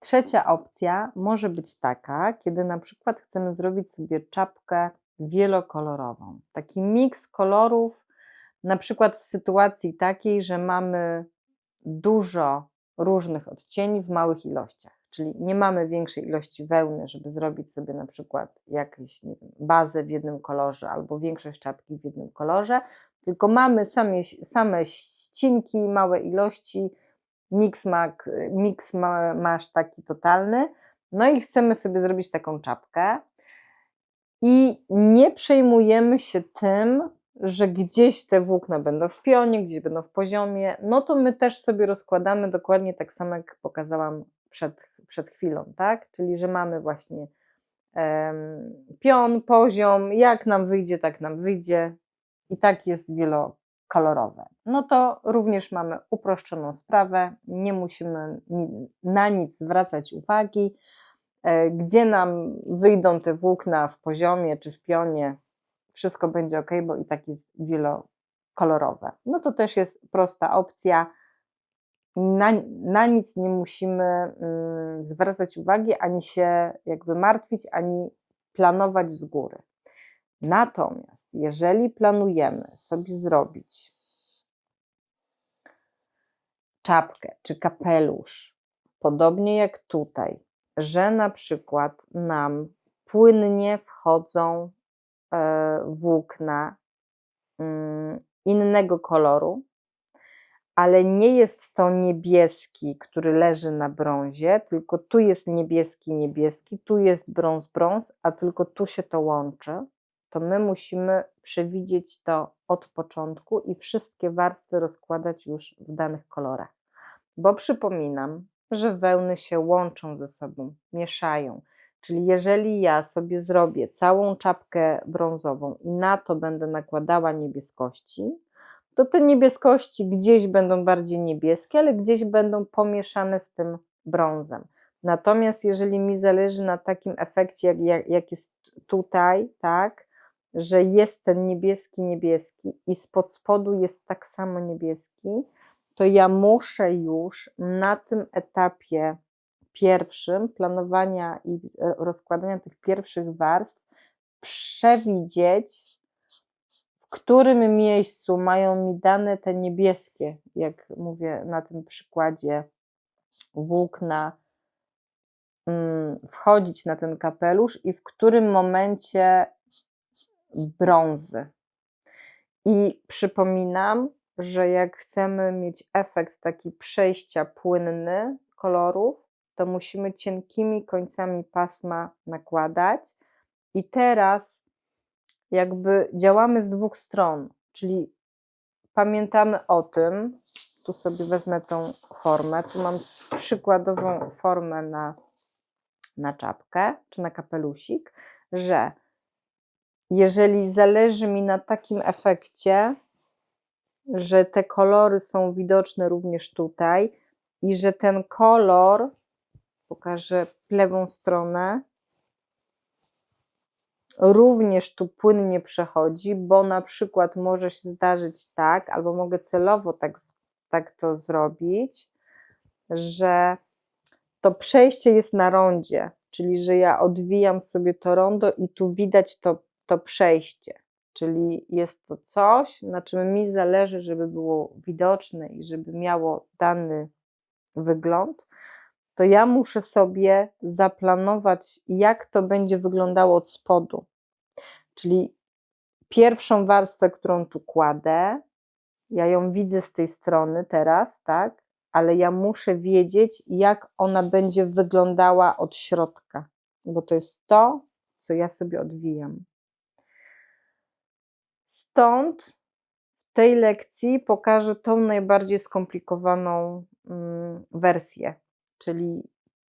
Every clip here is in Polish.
Trzecia opcja może być taka, kiedy na przykład chcemy zrobić sobie czapkę wielokolorową. Taki miks kolorów, na przykład w sytuacji takiej, że mamy dużo różnych odcieni w małych ilościach. Czyli nie mamy większej ilości wełny, żeby zrobić sobie na przykład jakąś bazę w jednym kolorze albo większość czapki w jednym kolorze, tylko mamy same, same ścinki, małe ilości, miks, miks ma, masz taki totalny, no i chcemy sobie zrobić taką czapkę. I nie przejmujemy się tym, że gdzieś te włókna będą w pionie, gdzieś będą w poziomie, no to my też sobie rozkładamy dokładnie tak samo, jak pokazałam przed, przed chwilą, tak? Czyli, że mamy właśnie um, pion, poziom, jak nam wyjdzie, tak nam wyjdzie. I tak jest wielokolorowe. No to również mamy uproszczoną sprawę, nie musimy na nic zwracać uwagi, e, gdzie nam wyjdą te włókna w poziomie czy w pionie, wszystko będzie ok, bo i tak jest wielokolorowe. No to też jest prosta opcja na, na nic nie musimy mm, zwracać uwagi, ani się jakby martwić, ani planować z góry. Natomiast jeżeli planujemy sobie zrobić czapkę czy kapelusz, podobnie jak tutaj, że na przykład nam płynnie wchodzą e, włókna mm, innego koloru, ale nie jest to niebieski, który leży na brązie, tylko tu jest niebieski, niebieski, tu jest brąz, brąz, a tylko tu się to łączy, to my musimy przewidzieć to od początku i wszystkie warstwy rozkładać już w danych kolorach. Bo przypominam, że wełny się łączą ze sobą, mieszają. Czyli jeżeli ja sobie zrobię całą czapkę brązową i na to będę nakładała niebieskości, to te niebieskości gdzieś będą bardziej niebieskie, ale gdzieś będą pomieszane z tym brązem. Natomiast jeżeli mi zależy na takim efekcie, jak, jak, jak jest tutaj, tak, że jest ten niebieski, niebieski i spod spodu jest tak samo niebieski, to ja muszę już na tym etapie pierwszym planowania i e, rozkładania tych pierwszych warstw przewidzieć, w którym miejscu mają mi dane te niebieskie, jak mówię na tym przykładzie włókna, mm, wchodzić na ten kapelusz i w którym momencie brązy. I przypominam, że jak chcemy mieć efekt taki przejścia płynny kolorów, to musimy cienkimi końcami pasma nakładać. I teraz jakby działamy z dwóch stron, czyli pamiętamy o tym, tu sobie wezmę tą formę, tu mam przykładową formę na, na czapkę czy na kapelusik, że jeżeli zależy mi na takim efekcie, że te kolory są widoczne również tutaj i że ten kolor, pokażę lewą stronę, również tu płynnie przechodzi, bo na przykład może się zdarzyć tak, albo mogę celowo tak, tak to zrobić, że to przejście jest na rondzie, czyli że ja odwijam sobie to rondo i tu widać to, to przejście. Czyli jest to coś, na czym mi zależy, żeby było widoczne i żeby miało dany wygląd, to ja muszę sobie zaplanować, jak to będzie wyglądało od spodu. Czyli pierwszą warstwę, którą tu kładę, ja ją widzę z tej strony teraz, tak? Ale ja muszę wiedzieć, jak ona będzie wyglądała od środka, bo to jest to, co ja sobie odwijam. Stąd w tej lekcji pokażę tą najbardziej skomplikowaną mm, wersję, czyli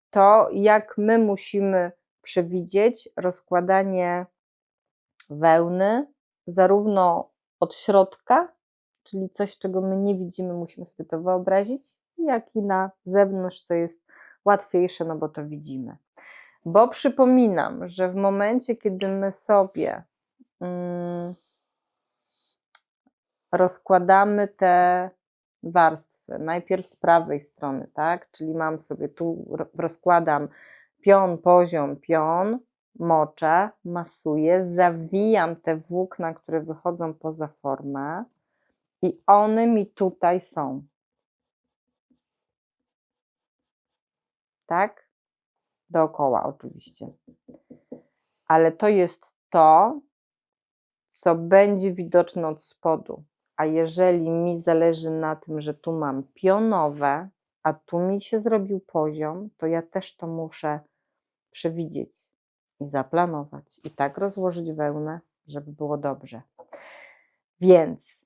to, jak my musimy przewidzieć rozkładanie wełny, zarówno od środka, czyli coś, czego my nie widzimy, musimy sobie to wyobrazić, jak i na zewnątrz, co jest łatwiejsze, no bo to widzimy. Bo przypominam, że w momencie, kiedy my sobie mm, rozkładamy te warstwy. Najpierw z prawej strony, tak? Czyli mam sobie tu, ro- rozkładam pion, poziom, pion, moczę, masuję, zawijam te włókna, które wychodzą poza formę i one mi tutaj są. Tak? Dookoła oczywiście. Ale to jest to, co będzie widoczne od spodu. A jeżeli mi zależy na tym, że tu mam pionowe, a tu mi się zrobił poziom, to ja też to muszę przewidzieć i zaplanować i tak rozłożyć wełnę, żeby było dobrze. Więc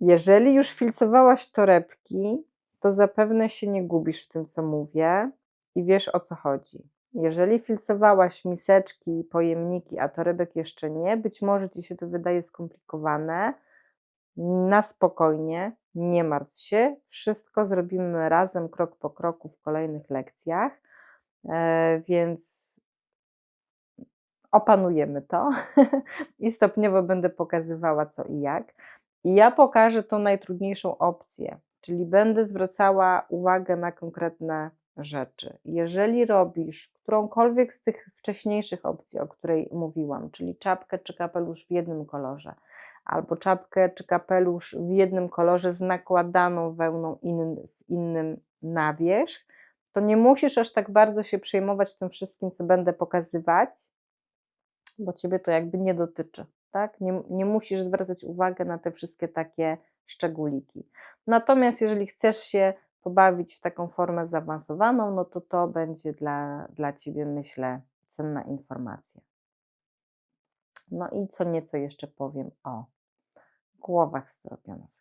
jeżeli już filcowałaś torebki, to zapewne się nie gubisz w tym, co mówię i wiesz o co chodzi. Jeżeli filcowałaś miseczki, pojemniki, a torebek jeszcze nie, być może ci się to wydaje skomplikowane, na spokojnie, nie martw się, wszystko zrobimy razem, krok po kroku w kolejnych lekcjach, e, więc opanujemy to i stopniowo będę pokazywała co i jak. I ja pokażę tą najtrudniejszą opcję, czyli będę zwracała uwagę na konkretne rzeczy. Jeżeli robisz którąkolwiek z tych wcześniejszych opcji, o której mówiłam, czyli czapkę czy kapelusz w jednym kolorze, albo czapkę czy kapelusz w jednym kolorze z nakładaną wełną in, w innym na wierzch, to nie musisz aż tak bardzo się przejmować tym wszystkim, co będę pokazywać, bo ciebie to jakby nie dotyczy. Tak? Nie, nie musisz zwracać uwagi na te wszystkie takie szczególiki. Natomiast jeżeli chcesz się pobawić w taką formę zaawansowaną, no to to będzie dla, dla ciebie, myślę, cenna informacja. No i co nieco jeszcze powiem o głowach styropianowych.